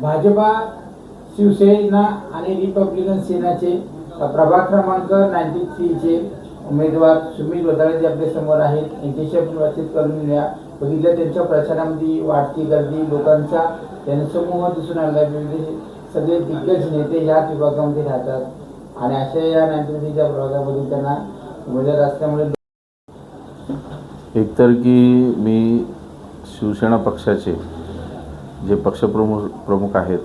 भाजपा शिवसेना आणि रिपब्लिकन सेनाचे प्रभाग क्रमांक नाईन्टी थ्रीचे उमेदवार सुमित वताळे जे आपल्यासमोर आहेत यांच्याशी आपण बातचीत करून घ्या बघितलं त्यांच्या प्रचारामध्ये वाढती गर्दी लोकांचा जनसमूह दिसून आला सगळे दिग्गज नेते ह्याच विभागामध्ये राहतात. आणि अशा या नाईन्टी थ्रीच्या प्रभागामध्ये त्यांना उमेदवार असल्यामुळे एकतर की मी शिवसेना पक्षाचे जे पक्षप्रमुख प्रमुख आहेत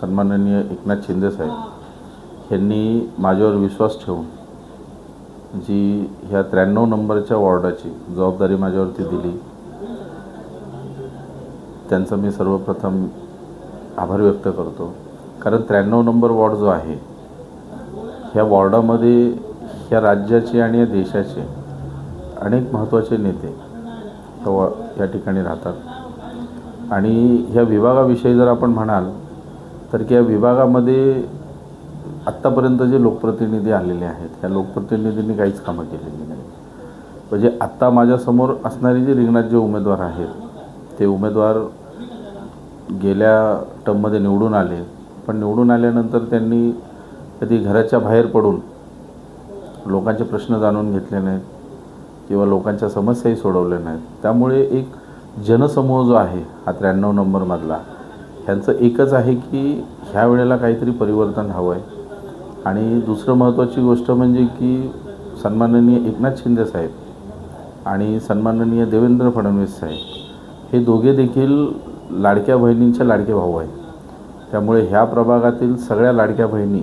सन्माननीय एकनाथ शिंदे साहेब यांनी माझ्यावर विश्वास ठेवून जी ह्या त्र्याण्णव नंबरच्या वॉर्डाची जबाबदारी माझ्यावरती दिली त्यांचा मी सर्वप्रथम आभार व्यक्त करतो. कारण त्र्याण्णव नंबर वॉर्ड जो आहे ह्या वॉर्डामध्ये ह्या राज्याचे आणि या देशाचे अनेक महत्त्वाचे नेते ह्या या ठिकाणी राहतात. आणि ह्या विभागाविषयी जर आपण म्हणाल तर की या विभागामध्ये आत्तापर्यंत जे लोकप्रतिनिधी आलेले आहेत ह्या लोकप्रतिनिधींनी काहीच कामं केलेली नाही म्हणजे आत्ता माझ्यासमोर असणारे जे रिंगणात जे उमेदवार आहेत ते उमेदवार गेल्या टर्ममध्ये निवडून आले पण निवडून आल्यानंतर त्यांनी कधी घराच्या बाहेर पडून लोकांचे प्रश्न जाणून घेतले नाहीत किंवा लोकांच्या समस्याही सोडवल्या नाहीत. त्यामुळे एक जनसमूह जो आहे हा त्र्याण्णव नंबरमधला ह्यांचं एकच आहे की ह्या वेळेला काहीतरी परिवर्तन हवं आहे आणि दुसरं महत्त्वाची गोष्ट म्हणजे की सन्माननीय एकनाथ शिंदे साहेब आणि सन्माननीय देवेंद्र फडणवीस साहेब हे दोघे देखील लाडक्या बहिणींच्या लाडके भाऊ आहेत. त्यामुळे ह्या प्रभागातील सगळ्या लाडक्या बहिणी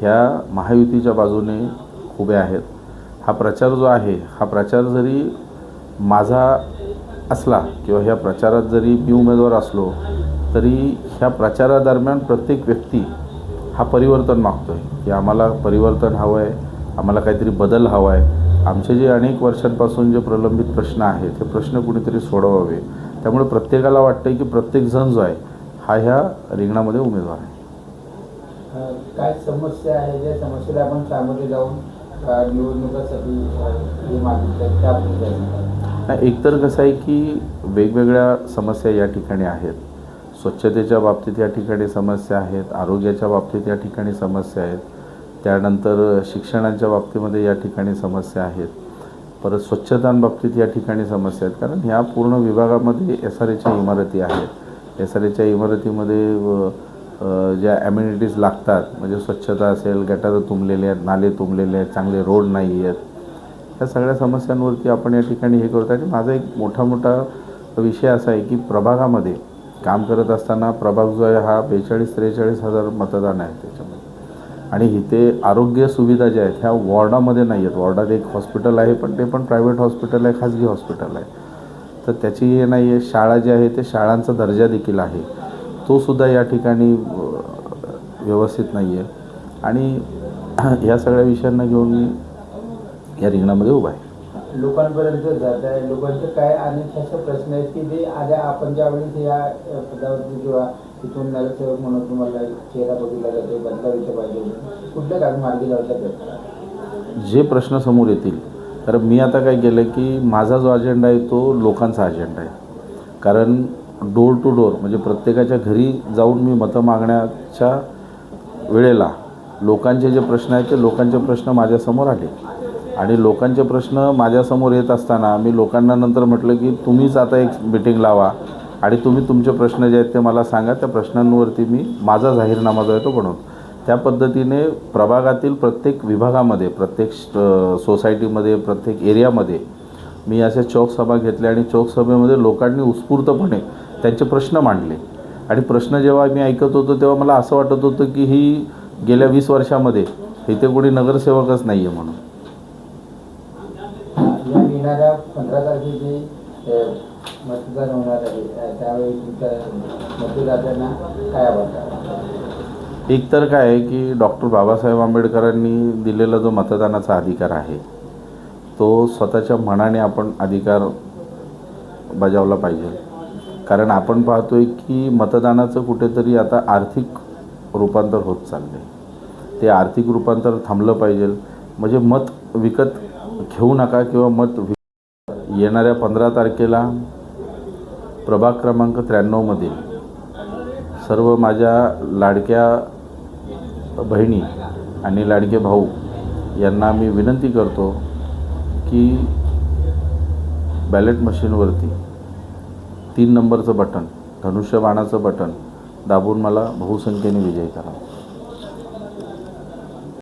ह्या महायुतीच्या बाजूने उभ्या आहेत. हा प्रचार जो आहे हा प्रचार जरी माझा असला किंवा ह्या प्रचारात जरी मी उमेदवार असलो तरी ह्या प्रचारादरम्यान प्रत्येक व्यक्ती हा परिवर्तन मागतो आहे की आम्हाला परिवर्तन हवं आहे आम्हाला काहीतरी बदल हवा आहे आमचे जे अनेक वर्षांपासून जे प्रलंबित प्रश्न आहेत ते प्रश्न कुणीतरी सोडवावे. त्यामुळे प्रत्येकाला वाटतं की प्रत्येकजण जो आहे हा ह्या रिंगणामध्ये उमेदवार आहे. काय समस्या आहे? ज्या समस्येला आपण सामोरे जाऊन निवडणुकासाठी नाही, एकतर कसं आहे की वेगवेगळ्या समस्या या ठिकाणी आहेत. स्वच्छतेच्या बाबतीत या ठिकाणी समस्या आहेत आरोग्याच्या बाबतीत या ठिकाणी समस्या आहेत. त्यानंतर शिक्षणाच्या बाबतीमध्ये या ठिकाणी समस्या आहेत. परत स्वच्छतांबाबतीत या ठिकाणी समस्या आहेत. कारण ह्या पूर्ण विभागामध्ये एस आर एच्या इमारती आहेत. एस आर एच्या इमारतीमध्ये ज्या ॲम्युनिटीज लागतात म्हणजे स्वच्छता असेल गटारं तुंबलेले आहेत नाले तुंबलेले आहेत चांगले रोड नाही आहेत ह्या सगळ्या समस्यांवरती आपण या ठिकाणी हे करतो आणि माझा एक मोठा मोठा विषय असा आहे की प्रभागामध्ये काम करत असताना प्रभाग जो आहे हा बेचाळीस त्रेचाळीस हजार मतदान आहे त्याच्यामध्ये. आणि इथे आरोग्य सुविधा ज्या आहेत ह्या वॉर्डामध्ये नाही आहेत. वॉर्डात एक हॉस्पिटल आहे पण ते पण प्रायव्हेट हॉस्पिटल आहे खाजगी हॉस्पिटल आहे. तर त्याची हे नाही आहे. शाळा जी आहे ते शाळांचा दर्जा देखील आहे. तोसुद्धा या ठिकाणी व्यवस्थित नाही आहे. आणि ह्या सगळ्या विषयांना घेऊन मी या रिंगणामध्ये उभा आहे. लोकांपर्यंत जात आहे. लोकांचे काय अनेक असे प्रश्न आहेत की जे आल्या आपण ज्यावेळेस या पदावरती किंवा तिथून नगरसेवक म्हणून तुम्हाला चेहरा बघितला जातो बदलाविषय पाहिजे कुठल्या काही मार्गी लावतात जे प्रश्न समोर येतील तर मी आता काय केलं की माझा जो अजेंडा आहे तो लोकांचा अजेंडा आहे. कारण डोर टू डोर म्हणजे प्रत्येकाच्या घरी जाऊन मी मतं मागण्याच्या वेळेला लोकांचे जे प्रश्न आहेत ते लोकांचे प्रश्न माझ्यासमोर आले. आणि लोकांचे प्रश्न माझ्यासमोर येत असताना मी लोकांना नंतर म्हटलं की तुम्हीच आता एक मिटिंग लावा आणि तुम्ही तुमचे प्रश्न जे आहेत ते मला सांगा. त्या प्रश्नांवरती मी माझा जाहीरनामा जो आहे तो बनवतो. त्या पद्धतीने प्रभागातील प्रत्येक विभागामध्ये प्रत्येक सोसायटीमध्ये प्रत्येक एरियामध्ये मी अशा चौकसभा घेतल्या आणि चौकसभेमध्ये लोकांनी उत्स्फूर्तपणे त्यांचे प्रश्न मांडले. आणि प्रश्न जेव्हा मी ऐकत होतो तेव्हा मला असं वाटत होतं की ही गेल्या वीस वर्षामध्ये इथे कोणी नगरसेवकच नाही आहे म्हणून. येणाऱ्या पंधरा तारखेची मतदान होणार आहे. त्यावेळी तुमच्या मतदारांना काय आवडतं एक तर काय आहे की डॉक्टर बाबासाहेब आंबेडकरांनी दिलेला जो मतदानाचा अधिकार आहे तो स्वतःच्या मनाने आपण अधिकार बजावला पाहिजे. कारण आपण पाहतोय की मतदानाचं कुठेतरी आता आर्थिक रूपांतर होत चाललं आहे ते आर्थिक रूपांतर थांबलं पाहिजे. म्हणजे मत विकत घेऊ नका किंवा मत येणाऱ्या पंधरा तारखेला प्रभाग क्रमांक त्र्याण्णवमधील सर्व माझ्या लाडक्या बहिणी आणि लाडके भाऊ यांना मी विनंती करतो की बॅलेट मशीनवरती तीन नंबरचं बटन धनुष्यबाणाचं बटन दाबून मला बहुसंख्येने विजय करा.